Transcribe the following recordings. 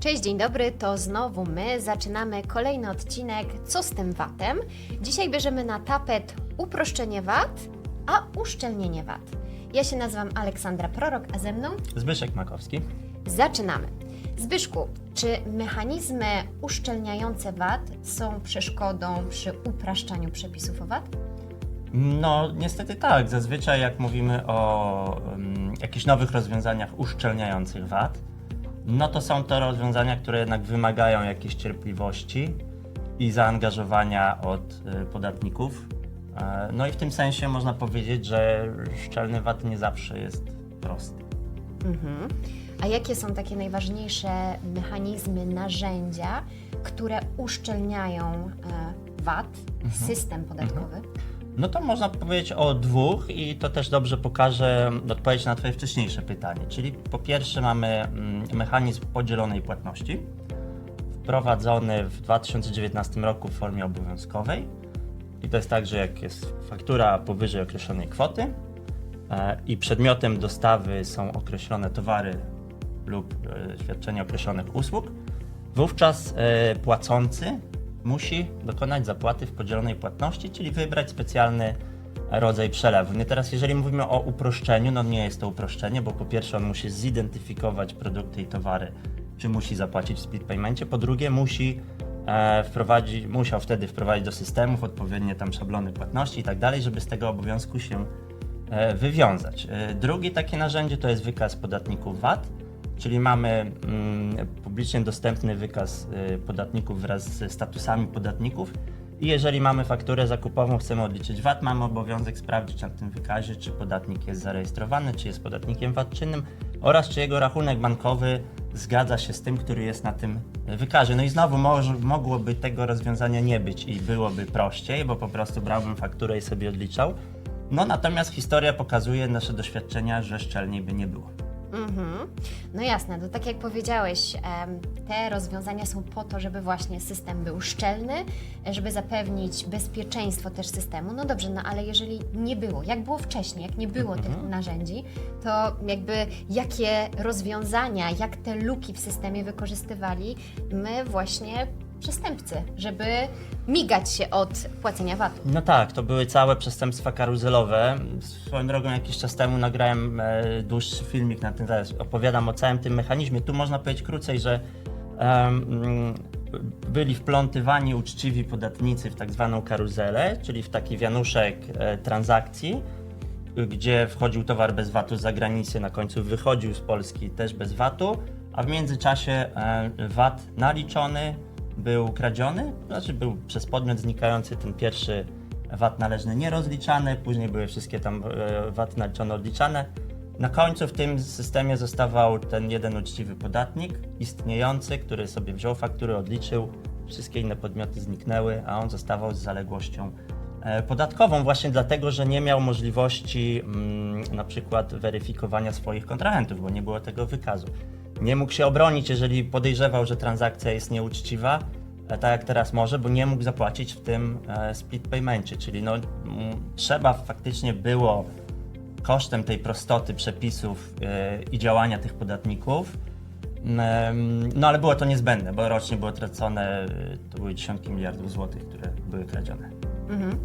Cześć, dzień dobry, to znowu my. Zaczynamy kolejny odcinek Co z tym VAT-em? Dzisiaj bierzemy na tapet uproszczenie VAT, a uszczelnienie VAT. Ja się nazywam Aleksandra Prorok, a ze mną Zbyszek Makowski. zaczynamy. Zbyszku, czy mechanizmy uszczelniające VAT są przeszkodą przy upraszczaniu przepisów o VAT? No, niestety tak. Zazwyczaj jak mówimy o um, jakichś nowych rozwiązaniach uszczelniających VAT, no to są to rozwiązania, które jednak wymagają jakiejś cierpliwości i zaangażowania od y, podatników. E, no i w tym sensie można powiedzieć, że szczelny VAT nie zawsze jest prosty. Mhm. A jakie są takie najważniejsze mechanizmy, narzędzia, które uszczelniają e, VAT, system podatkowy? No to można powiedzieć o dwóch i to też dobrze pokaże odpowiedź na Twoje wcześniejsze pytanie. Czyli po pierwsze mamy mm, mechanizm podzielonej płatności, wprowadzony w 2019 roku w formie obowiązkowej. I to jest tak, że jak jest faktura powyżej określonej kwoty e, i przedmiotem dostawy są określone towary lub e, świadczenie określonych usług, wówczas e, płacący musi dokonać zapłaty w podzielonej płatności, czyli wybrać specjalny rodzaj przelewu. Nie teraz, jeżeli mówimy o uproszczeniu, no nie jest to uproszczenie, bo po pierwsze on musi zidentyfikować produkty i towary, czy musi zapłacić w split paymencie, po drugie musi e, wprowadzić, musiał wtedy wprowadzić do systemów odpowiednie tam szablony płatności i tak dalej, żeby z tego obowiązku się e, wywiązać. E, Drugie takie narzędzie to jest wykaz podatników VAT, czyli mamy mm, publicznie dostępny wykaz y, podatników wraz ze statusami podatników i jeżeli mamy fakturę zakupową, chcemy odliczyć VAT, mamy obowiązek sprawdzić na tym wykazie, czy podatnik jest zarejestrowany, czy jest podatnikiem VAT czynnym oraz czy jego rachunek bankowy zgadza się z tym, który jest na tym wykazie. No i znowu może, mogłoby tego rozwiązania nie być i byłoby prościej, bo po prostu brałbym fakturę i sobie odliczał. No natomiast historia pokazuje nasze doświadczenia, że szczelniej by nie było. Mhm. No jasne, to tak jak powiedziałeś, te rozwiązania są po to, żeby właśnie system był szczelny, żeby zapewnić bezpieczeństwo też systemu. No dobrze, no ale jeżeli nie było, jak było wcześniej, jak nie było tych narzędzi, to jakby jakie rozwiązania, jak te luki w systemie wykorzystywali my właśnie przestępcy, żeby migać się od płacenia VAT-u. No tak, to były całe przestępstwa karuzelowe. Swoją drogą jakiś czas temu nagrałem e, dłuższy filmik na ten temat. Opowiadam o całym tym mechanizmie. Tu można powiedzieć krócej, że mm, byli wplątywani uczciwi podatnicy w tak zwaną karuzelę, czyli w taki wianuszek e, transakcji, gdzie wchodził towar bez VAT-u z zagranicy, na końcu wychodził z Polski też bez VAT-u, a w międzyczasie e, VAT naliczony był kradziony, znaczy był przez podmiot znikający ten pierwszy VAT należny nierozliczany, później były wszystkie tam e, VAT naliczone odliczane. Na końcu w tym systemie zostawał ten jeden uczciwy podatnik, istniejący, który sobie wziął faktury, odliczył, wszystkie inne podmioty zniknęły, a on zostawał z zaległością e, podatkową właśnie dlatego, że nie miał możliwości mm, na przykład weryfikowania swoich kontrahentów, bo nie było tego wykazu. Nie mógł się obronić, jeżeli podejrzewał, że transakcja jest nieuczciwa, e, tak jak teraz może, bo nie mógł zapłacić w tym e, split paymencie, czyli no, trzeba faktycznie było kosztem tej prostoty przepisów e, i działania tych podatników, no ale było to niezbędne, bo rocznie było tracone, to były dziesiątki miliardów złotych, które były kradzione. Mhm.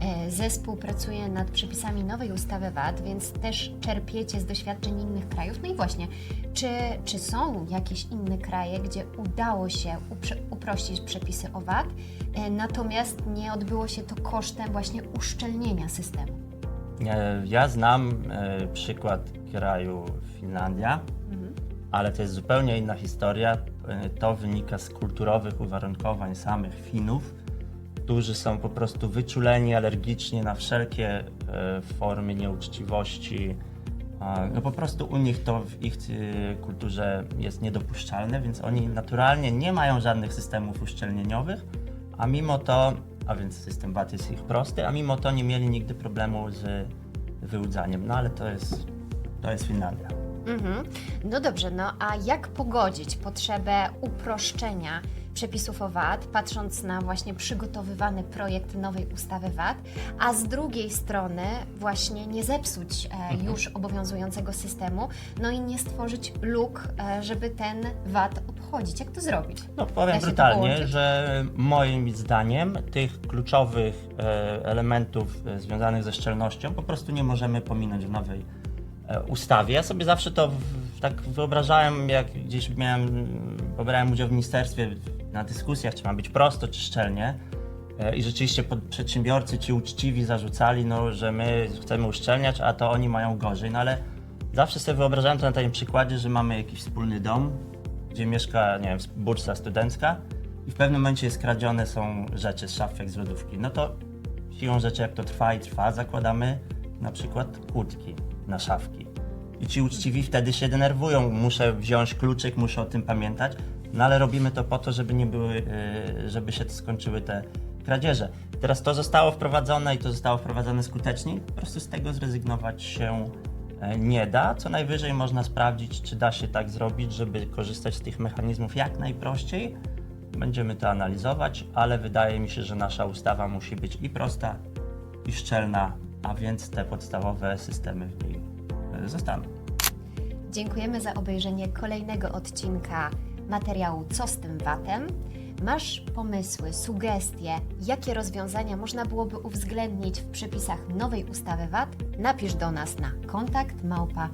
E, Zespół pracuje nad przepisami nowej ustawy VAT, więc też czerpiecie z doświadczeń innych krajów. No i właśnie, czy, czy są jakieś inne kraje, gdzie udało się uprościć przepisy o VAT, e, natomiast nie odbyło się to kosztem właśnie uszczelnienia systemu? E, Ja znam przykład kraju Finlandia, Mhm. ale to jest zupełnie inna historia. To wynika z kulturowych uwarunkowań samych Finów, którzy są po prostu wyczuleni alergicznie na wszelkie e, formy nieuczciwości. No po prostu u nich to w ich e, kulturze jest niedopuszczalne, więc oni naturalnie nie mają żadnych systemów uszczelnieniowych, a mimo to, a więc system VAT jest ich prosty, a mimo to nie mieli nigdy problemu z wyłudzaniem. No ale to jest, to jest Finlandia. Mhm. No dobrze, no a jak pogodzić potrzebę uproszczenia przepisów o VAT, patrząc na właśnie przygotowywany projekt nowej ustawy VAT, a z drugiej strony właśnie nie zepsuć e, już obowiązującego systemu, no i nie stworzyć luk, e, żeby ten VAT obchodzić. Jak to zrobić? No powiem brutalnie, że moim zdaniem tych kluczowych e, elementów związanych ze szczelnością po prostu nie możemy pominąć w nowej ustawie. Ja sobie zawsze to tak wyobrażałem, jak gdzieś miałem, pobrałem udział w ministerstwie na dyskusjach, czy ma być prosto, czy szczelnie. E, I rzeczywiście przedsiębiorcy ci uczciwi zarzucali, no, że my chcemy uszczelniać, a to oni mają gorzej. No ale zawsze sobie wyobrażałem to na takim przykładzie, że mamy jakiś wspólny dom, gdzie mieszka, nie wiem, bursa studencka i w pewnym momencie skradzione są rzeczy z szafek, z lodówki. No to siłą rzeczy, jak to trwa i trwa, zakładamy na przykład kłódki na szafki. I ci uczciwi wtedy się denerwują, muszę wziąć kluczyk, muszę o tym pamiętać, no ale robimy to po to, żeby nie były, yy, żeby się skończyły te kradzieże. Teraz to zostało wprowadzone i to zostało wprowadzone skutecznie, po prostu z tego zrezygnować się e, nie da. Co najwyżej można sprawdzić, czy da się tak zrobić, żeby korzystać z tych mechanizmów jak najprościej. Będziemy to analizować, ale wydaje mi się, że nasza ustawa musi być i prosta, i szczelna, a więc te podstawowe systemy w niej e, zostaną. Dziękujemy za obejrzenie kolejnego odcinka materiału Co z tym VAT-em. Masz pomysły, sugestie, jakie rozwiązania można byłoby uwzględnić w przepisach nowej ustawy VAT? Napisz do nas na kontakt małpa.